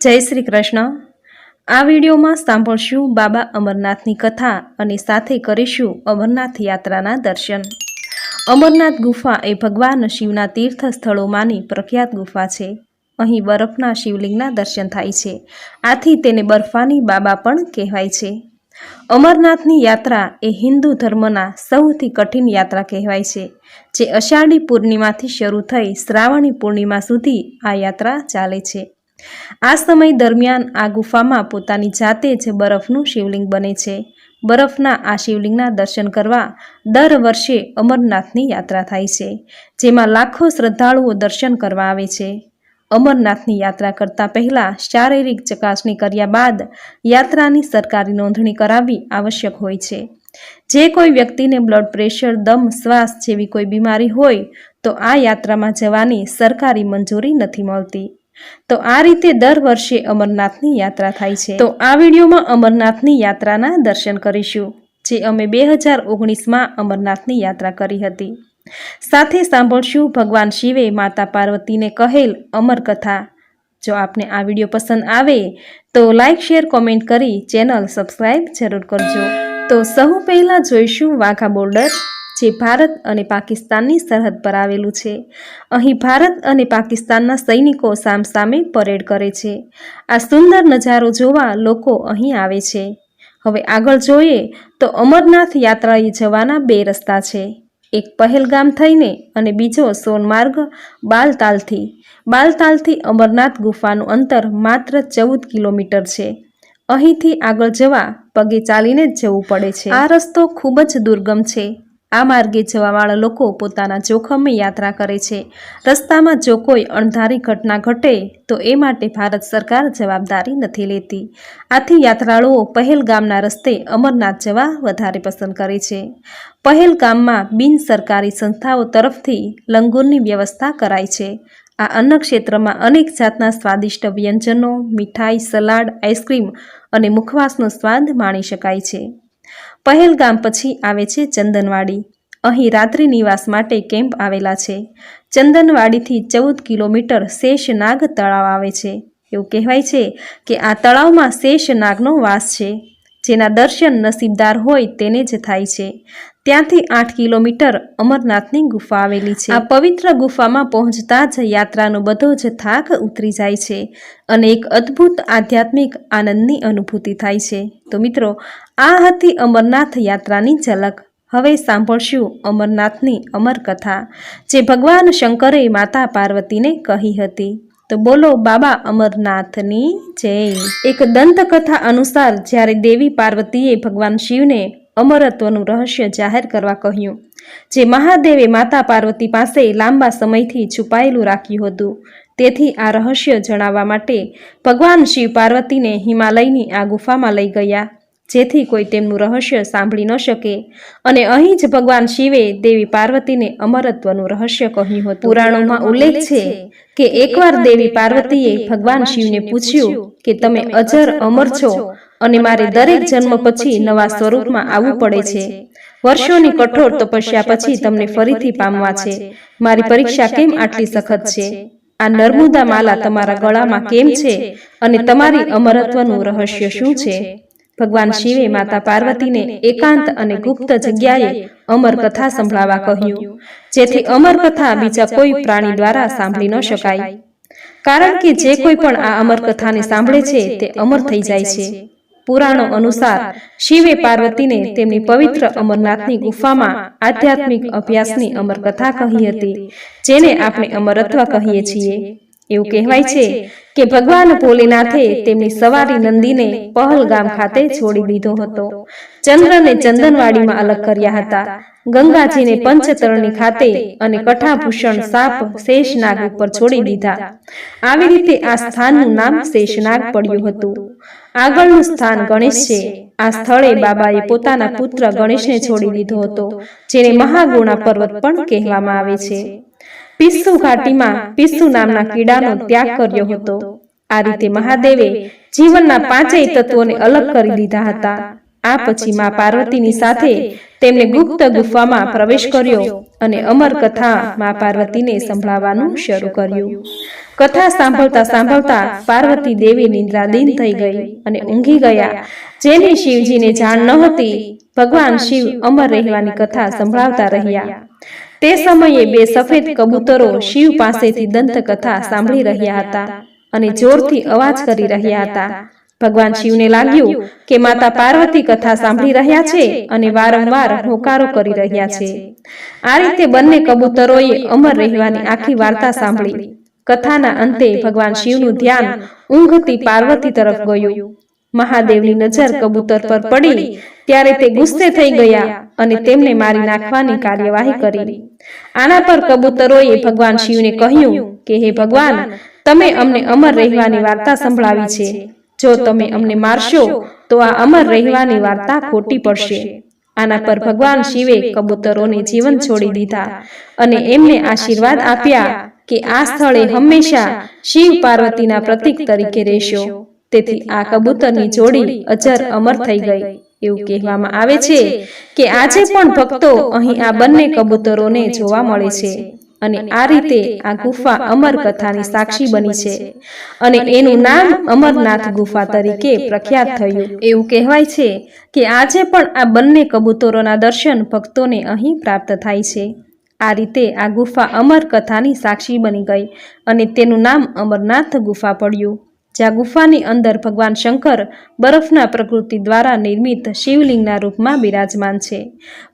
જય શ્રી કૃષ્ણ. આ વિડીયોમાં સાંભળશું બાબા અમરનાથની કથા અને સાથે કરીશું અમરનાથ યાત્રાના દર્શન. અમરનાથ ગુફા એ ભગવાન શિવના તીર્થ સ્થળોમાંની પ્રખ્યાત ગુફા છે. અહીં બરફના શિવલિંગના દર્શન થાય છે. આથી તેને બરફાની બાબા પણ કહેવાય છે. અમરનાથની યાત્રા એ હિન્દુ ધર્મના સૌથી કઠિન યાત્રા કહેવાય છે, જે અષાઢી પૂર્ણિમાથી શરૂ થઈ શ્રાવણી પૂર્ણિમા સુધી આ યાત્રા ચાલે છે. આ સમય દરમિયાન આ ગુફામાં પોતાની જાતે જ બરફનું શિવલિંગ બને છે. બરફના આ શિવલિંગના દર્શન કરવા દર વર્ષે અમરનાથની યાત્રા થાય છે, જેમાં લાખો શ્રદ્ધાળુઓ દર્શન કરવા આવે છે. અમરનાથની યાત્રા કરતા પહેલા શારીરિક ચકાસણી કર્યા બાદ યાત્રાની સરકારી નોંધણી કરાવવી આવશ્યક હોય છે. જે કોઈ વ્યક્તિને બ્લડ પ્રેશર, દમ, શ્વાસ જેવી કોઈ બીમારી હોય તો આ યાત્રામાં જવાની સરકારી મંજૂરી નથી મળતી. તો આ રીતે દર વર્ષે અમરનાથની યાત્રા થાય છે. તો આ વિડીયોમાં અમરનાથની યાત્રાના દર્શન કરીશું, જે અમે બે હજાર ઓગણીસમાં અમરનાથની યાત્રા કરી હતી. સાથે સાંભળશું ભગવાન શિવે માતા પાર્વતીને કહેલ અમર કથા. જો આપને આ વીડિયો પસંદ આવે, તો લાઇક શેર, કોમેન્ટ કરી ચેનલ સબસ્ક્રાઈબ જરૂર કરજો. તો સૌ પહેલાં જોઈશું વાઘા બોર્ડર. જે ભારત અને પાકિસ્તાનની સરહદ પર આવેલું છે. અહીં ભારત અને પાકિસ્તાનના સૈનિકો સામસામે પરેડ કરે છે. આ સુંદર નજારો જોવા લોકો અહીં આવે છે. હવે આગળ જોઈએ તો અમરનાથ યાત્રાએ જવાના બે રસ્તા છે. એક પહેલગામ થઈને અને બીજો સોનમાર્ગ બાલતાલથી. બાલતાલથી અમરનાથ ગુફાનું અંતર માત્ર ચૌદ કિલોમીટર છે. અહીંથી આગળ જવા પગે ચાલીને જવું પડે છે. આ રસ્તો ખૂબ જ દુર્ગમ છે. આ માર્ગે જવાવાળા લોકો પોતાના જોખમે યાત્રા કરે છે. રસ્તામાં જો કોઈ અણધારી ઘટના ઘટે, તો એ માટે ભારત સરકાર જવાબદારી નથી લેતી. આથી યાત્રાળુઓ પહેલગામના રસ્તે અમરનાથ જવા વધારે પસંદ કરે છે. પહેલગામમાં બિન સરકારી સંસ્થાઓ તરફથી લંગુરની વ્યવસ્થા કરાય છે. આ અન્ન ક્ષેત્રમાં અનેક જાતના સ્વાદિષ્ટ વ્યંજનો, મીઠાઈ, સલાડ, આઈસ્ક્રીમ અને મુખવાસનો સ્વાદ માણી શકાય છે. પહેલગામ પછી આવે છે ચંદનવાડી. અહીં રાત્રિ નિવાસ માટે કેમ્પ આવેલા છે. ચંદનવાડીથી ચૌદ કિલોમીટર શેષનાગ તળાવ આવે છે. એવું કહેવાય છે કે આ તળાવમાં શેષનાગનો વાસ છે. જેના દર્શન નસીબદાર હોય તેને જ થાય છે. ત્યાંથી આઠ કિલોમીટર અમરનાથની ગુફા આવેલી છે. આ પવિત્ર ગુફામાં પહોંચતા જ યાત્રાનો બધો જ થાક ઉતરી જાય છે અને એક અદ્ભુત આધ્યાત્મિક આનંદની અનુભૂતિ થાય છે. તો મિત્રો, આ હતી અમરનાથ યાત્રાની ઝલક. હવે સાંભળશું અમરનાથની અમર કથા, જે ભગવાન શંકરે માતા પાર્વતીને કહી હતી. તો બોલો, બાબા અમરનાથની જય. એક દંતકથા અનુસાર જ્યારે દેવી પાર્વતીએ ભગવાન શિવને અમરત્વનું રહસ્ય જાહેર કરવા કહ્યું. જે મહાદેવે માતા પાર્વતી પાસે લાંબા સમયથી છુપાયેલું રાખ્યું હતું. તેથી આ રહસ્ય જણાવવા માટે ભગવાન શિવ પાર્વતીને હિમાલયની આ ગુફામાં લઈ ગયા, જેથી કોઈ તેમનું રહસ્ય સાંભળી ન શકે. અને અહીં જ ભગવાન શિવે દેવી પાર્વતીને અમરત્વનું રહસ્ય કહ્યું હતું. પુરાણોમાં ઉલ્લેખ છે કે એકવાર દેવી પાર્વતીએ ભગવાન શિવને પૂછ્યું કે તમે અજર અમર છો અને મારે દરેક જન્મ પછી નવા સ્વરૂપમાં આવવું પડે છે. વર્ષોની કઠોર તપસ્યા પછી તમને ફરીથી પામવા છે. મારી પરીક્ષા કેમ આટલી સખત છે? આ નર્મદા માલા તમારા ગળામાં કેમ છે? અને તમારી અમરત્વનું રહસ્ય શું છે? ભગવાન શિવે માતા પાર્વતીને એકાંત અને ગુપ્ત જગ્યાએ અમર કથા સંભળાવવા કહ્યું. જેથી અમર કથા બીજા કોઈ પ્રાણી દ્વારા સાંભળી ન શકાય. કારણ કે જે કોઈ પણ આ અમર કથાને સાંભળે છે તે અમર થઈ જાય છે પુરાણો અનુસાર શિવે પાર્વતીને તેમની પવિત્ર અમરનાથની ગુફામાં આધ્યાત્મિક અભ્યાસની અમરકથા કહી હતી. જેને આપણે અમરત્વ કહીએ છીએ. એવું કહેવાય છે કે ભગવાન ભોલેનાથે તેમની સવારી નંદીને પહલગામ ખાતે છોડી દીધો હતો. ચંદ્રને ચંદનવાડીમાં અલગ કર્યા હતા. ગંગાજીને પંચતરણી ખાતે અને કઠાભૂષણ સાપ શેષનાગ ઉપર છોડી દીધા. આવી રીતે આ સ્થાનનું નામ શેષનાગ પડ્યું હતું. આગળનું સ્થાન ગણેશ. છે આ સ્થળે બાબાએ પોતાના પુત્ર ગણેશને છોડી દીધો હતો, જેને મહાગુણા પર્વત પણ કહેવામાં આવે છે. પિસ્સુ ઘાટીમાં પિસ્સુ નામના કીડાનો ત્યાગ કર્યો હતો. આ રીતે મહાદેવે જીવનના પાંચેય તત્વોને અલગ કરી દીધા હતા. આ પછી માં પાર્વતીની સાથે તેમને ગુપ્ત ગુફામાં પ્રવેશ કર્યો અને અમર કથા માં પાર્વતીને સંભળાવવાનું શરૂ કર્યું. કથા સાંભળતા સાંભળતા પાર્વતી દેવી નિંદ્રાધીન થઈ ગઈ અને ઊંઘી ગયા. જેની શિવજીને જાણ ન હતી ભગવાન શિવ અમર રહેવાની કથા સંભળાવતા રહ્યા. તે સમયે બે સફેદ કબૂતરો શિવ પાસેથી દંતકથા સાંભળી રહ્યા હતા અને જોરથી અવાજ કરી રહ્યા હતા. ભગવાન શિવને લાગ્યું કે માતા પાર્વતી કથા સાંભળી રહ્યા છે અને વારંવાર હોકારો કરી રહ્યા છે. આ રીતે બંને કબૂતરોએ અમર રહેવાની આખી વાર્તા સાંભળી. કથાના અંતે ભગવાન શિવનું ધ્યાન ઊંઘતી પાર્વતી તરફ ગયું. મહાદેવની નજર કબૂતર પર પડી. ત્યારે તે ગુસ્સે થઈ ગયા અને તેમને મારી નાખવાની કાર્યવાહી કરી. આના પર કબૂતરોએ ભગવાન શિવને કહ્યું કે હે ભગવાન તમે અમને અમર રહેવાની વાર્તા સંભળાવી છે જો તમે અમને મારશો, તો આ અમર રહેવાની વાર્તા ખોટી પડશે. આના પર ભગવાન શિવે કબૂતરોને જીવન છોડી દીધા અને એમને આશીર્વાદ આપ્યા કે આ સ્થળે હંમેશા શિવ પાર્વતીના પ્રતીક તરીકે રહેશો. તેથી આ કબૂતરની જોડી અજર અમર થઈ ગઈ. એવું કહેવામાં આવે છે કે આજે પણ ભક્તો અહીં આ બંને કબૂતરોને જોવા મળે છે. અને આ રીતે આ ગુફા અમર કથાની સાક્ષી બની છે અને એનું નામ અમરનાથ ગુફા તરીકે પ્રખ્યાત થયું. એવું કહેવાય છે કે આજે પણ આ બંને કબૂતરોના દર્શન ભક્તોને અહીં પ્રાપ્ત થાય છે. આ રીતે આ ગુફા અમર કથાની સાક્ષી બની ગઈ અને તેનું નામ અમરનાથ ગુફા પડ્યું. જ્યાં ગુફાની અંદર ભગવાન શંકર બરફના પ્રકૃતિ દ્વારા નિર્મિત શિવલિંગના રૂપમાં બિરાજમાન છે.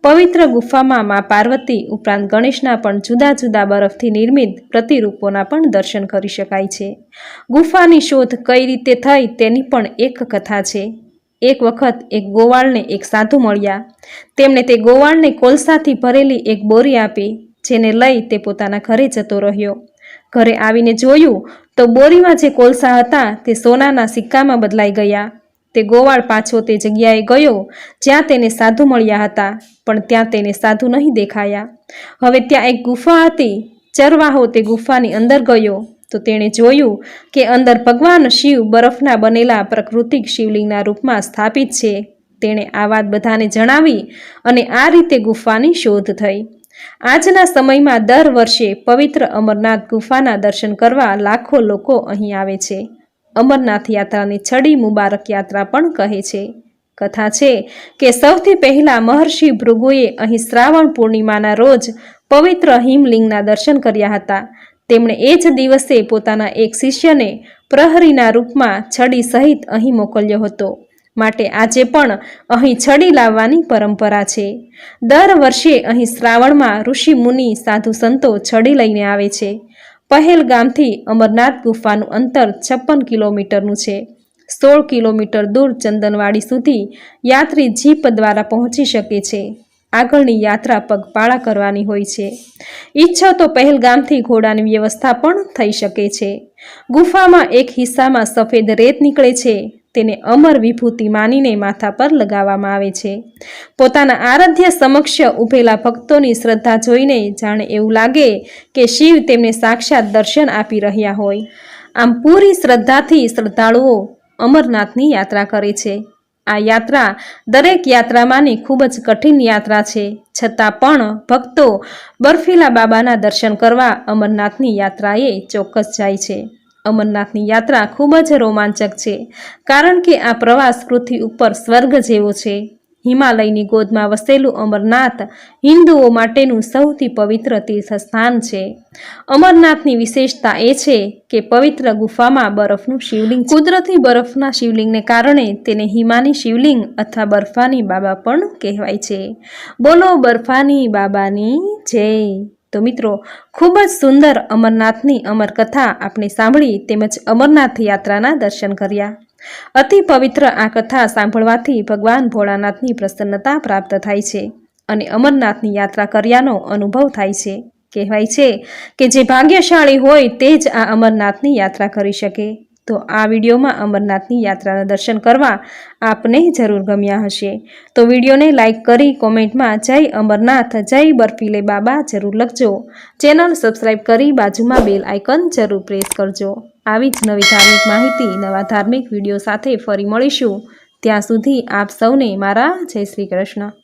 પવિત્ર ગુફામાં મા પાર્વતી ઉપરાંત ગણેશના પણ જુદા જુદા બરફથી નિર્મિત પ્રતિરૂપોના પણ દર્શન કરી શકાય છે. ગુફાની શોધ કઈ રીતે થઈ તેની પણ એક કથા છે. એક વખત એક ગોવાળને એક સાધુ મળ્યા. તેમણે તે ગોવાળને કોલસાથી ભરેલી એક બોરી આપી, જેને લઈ તે પોતાના ઘરે જતો રહ્યો. ઘરે આવીને જોયું તો બોરીમાં જે કોલસા હતા તે સોનાના સિક્કામાં બદલાઈ ગયા. તે ગોવાળ પાછો તે જગ્યાએ ગયો જ્યાં તેને સાધુ મળ્યા હતા, પણ ત્યાં તેને સાધુ નહીં દેખાયા. હવે ત્યાં એક ગુફા હતી. ચરવાહો તે ગુફાની અંદર ગયો તો તેણે જોયું કે અંદર ભગવાન શિવ બરફના બનેલા પ્રાકૃતિક શિવલિંગના રૂપમાં સ્થાપિત છે. તેણે આ વાત બધાને જણાવી અને આ રીતે ગુફાની શોધ થઈ. આજના સમયમાં દર વર્ષે પવિત્ર અમરનાથ ગુફાના દર્શન કરવા લાખો લોકો અહીં આવે છે. અમરનાથ યાત્રાને છડી મુબારક યાત્રા પણ કહે છે. કથા છે કે સૌથી પહેલા મહર્ષિ ભૃગુએ અહીં શ્રાવણ પૂર્ણિમાના રોજ પવિત્ર હિમલિંગના દર્શન કર્યા હતા. તેમણે એ જ દિવસે પોતાના એક શિષ્યને પ્રહરીના રૂપમાં છડી સહિત અહીં મોકલ્યો હતો. માટે આજે પણ અહીં છડી લાવવાની પરંપરા છે. દર વર્ષે અહીં શ્રાવણમાં ઋષિ મુનિ સાધુ સંતો છડી લઈને આવે છે. પહેલગામથી અમરનાથ ગુફાનું અંતર છપ્પન કિલોમીટરનું છે. સોળ કિલોમીટર દૂર ચંદનવાડી સુધી યાત્રી જીપ દ્વારા પહોંચી શકે છે. આગળની યાત્રા પગપાળા કરવાની હોય છે. ઈચ્છો તો પહેલગામથી ઘોડાની વ્યવસ્થા પણ થઈ શકે છે. ગુફામાં એક હિસ્સામાં સફેદ રેત નીકળે છે. તેને અમર વિભૂતિ માનીને માથા પર લગાવવામાં આવે છે. પોતાના આરાધ્ય સમક્ષ ઊભેલા ભક્તોની શ્રદ્ધા જોઈને જાણે એવું લાગે કે શિવ તેમને સાક્ષાત દર્શન આપી રહ્યા હોય. આમ પૂરી શ્રદ્ધાથી શ્રદ્ધાળુઓ અમરનાથની યાત્રા કરે છે. આ યાત્રા દરેક યાત્રામાંની ખૂબ જ કઠિન યાત્રા છે. છતાં પણ ભક્તો બર્ફીલા બાબાના દર્શન કરવા અમરનાથની યાત્રાએ ચોક્કસ જાય છે. અમરનાથની યાત્રા ખૂબ જ રોમાંચક છે, કારણ કે આ પ્રવાસ પૃથ્વી ઉપર સ્વર્ગ જેવો છે. હિમાલયની ગોદમાં વસેલું અમરનાથ હિન્દુઓ માટેનું સૌથી પવિત્ર તીર્થસ્થાન છે. અમરનાથની વિશેષતા એ છે કે પવિત્ર ગુફામાં બરફનું શિવલિંગ કુદરતી બરફના શિવલિંગને કારણે તેને હિમાની શિવલિંગ અથવા બરફાની બાબા પણ કહેવાય છે. બોલો બરફાની બાબાની જય. તો મિત્રો, ખૂબ જ સુંદર અમરનાથની અમરકથા આપણે સાંભળી તેમજ અમરનાથ યાત્રાના દર્શન કર્યા. અતિ પવિત્ર આ કથા સાંભળવાથી ભગવાન ભોળાનાથની પ્રસન્નતા પ્રાપ્ત થાય છે અને અમરનાથની યાત્રા કર્યાનો અનુભવ થાય છે. કહેવાય છે કે જે ભાગ્યશાળી હોય તે જ આ અમરનાથની યાત્રા કરી શકે. તો આ વિડીયોમાં અમરનાથની યાત્રાના દર્શન કરવા આપને જરૂર ગમ્યા હશે. તો વિડીયોને લાઇક કરી કોમેન્ટમાં જય અમરનાથ, જય બર્ફીલે બાબા જરૂર લખજો. ચેનલ સબસ્ક્રાઈબ કરી બાજુમાં બેલ આઇકન જરૂર પ્રેસ કરજો. આવી જ નવી ધાર્મિક માહિતી, નવા ધાર્મિક વીડિયો સાથે ફરી મળીશું. ત્યાં સુધી આપ સૌને મારા જય શ્રી કૃષ્ણ.